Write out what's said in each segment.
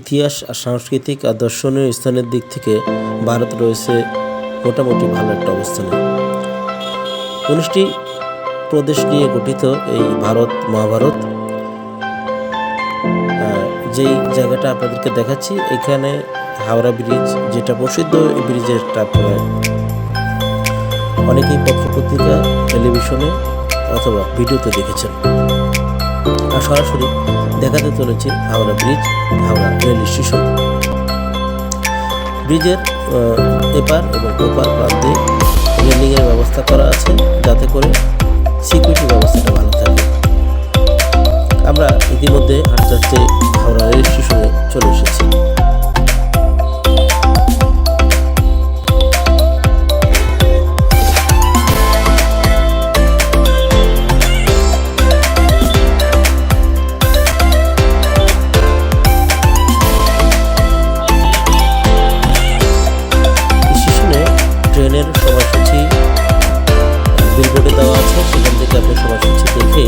ইতিহাস আর সাংস্কৃতিক আর দর্শনীয় স্থানের দিক থেকে ভারত রয়েছে মোটামুটি ভালো একটা অবস্থানে। উনিশটি প্রদেশ নিয়ে গঠিত এই ভারত মহাভারত। যেই জায়গাটা আপনাদেরকে দেখাচ্ছি, এখানে হাওড়া ব্রিজ যেটা প্রসিদ্ধ, এই ব্রিজের আপনারা অনেকেই পত্রপত্রিকা টেলিভিশনে অথবা ভিডিওতে দেখেছেন। আর সরাসরি দেখাতে চলেছে Howrah bridge, Howrah rail station. ব্রিজের এপার এবং ওপার প্রান্তে রেলিংয়ের ব্যবস্থা করা আছে যাতে করে সিকিউরিটি ব্যবস্থাটা ভালো থাকে। আমরা ইতিমধ্যে হাঁটতে হাওড়া রেল স্টেশনে চলে এসেছি। আছে, সেখান থেকে আপনি সময়সূচি দেখে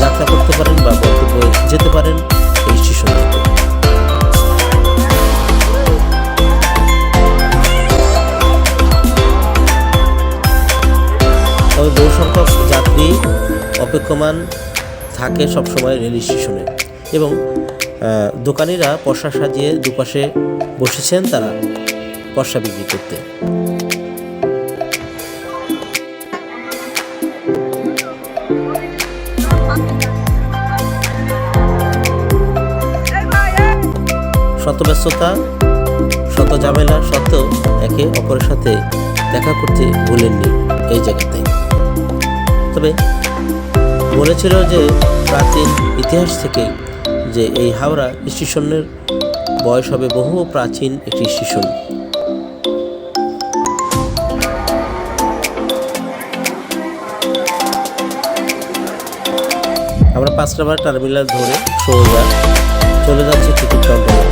যাত্রা করতে পারেন বা গন্তব্যে যেতে পারেন এই স্টেশন থেকে। তবে বহু সংখ্যক যাত্রী অপেক্ষমান থাকে সবসময় রেল স্টেশনে এবং দোকানিরা পশা সাজিয়ে দুপাশে বসেছেন তারা পশা বিক্রি করতে। শত ব্যস্ততা শত ঝামেলা সত্ত্বেও একে অপরের সাথে দেখা করতে ভুলেননি এই জায়গাতে তবে বলেছিল যে প্রাচীন ইতিহাস থেকে যে এই হাওড়া স্টেশনের বয়স হবে বহু প্রাচীন একটি স্টেশন। আমরা পাঁচ নাম্বার টার্মিনাল ধরে সোজা চলে যাচ্ছে টিকিট কাউন্টারের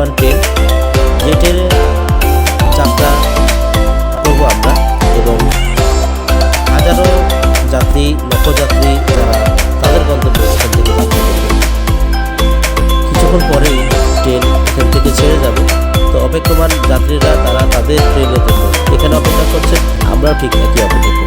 সমান ট্রেন যে ট্রেনে যাত্রা করব আমরা এবং হাজারো যাত্রী লক্ষযাত্রী যারা তাদের গন্তব্য এখান থেকে যাত্রা করবে। কিছুক্ষণ পরেই ট্রেন এখান থেকে ছেড়ে যাবে। তো অপেক্ষমান যাত্রীরা তারা তাদের ট্রেনের জন্য এখানে অপেক্ষা করছেন আমরাও ঠিক একই অপেক্ষা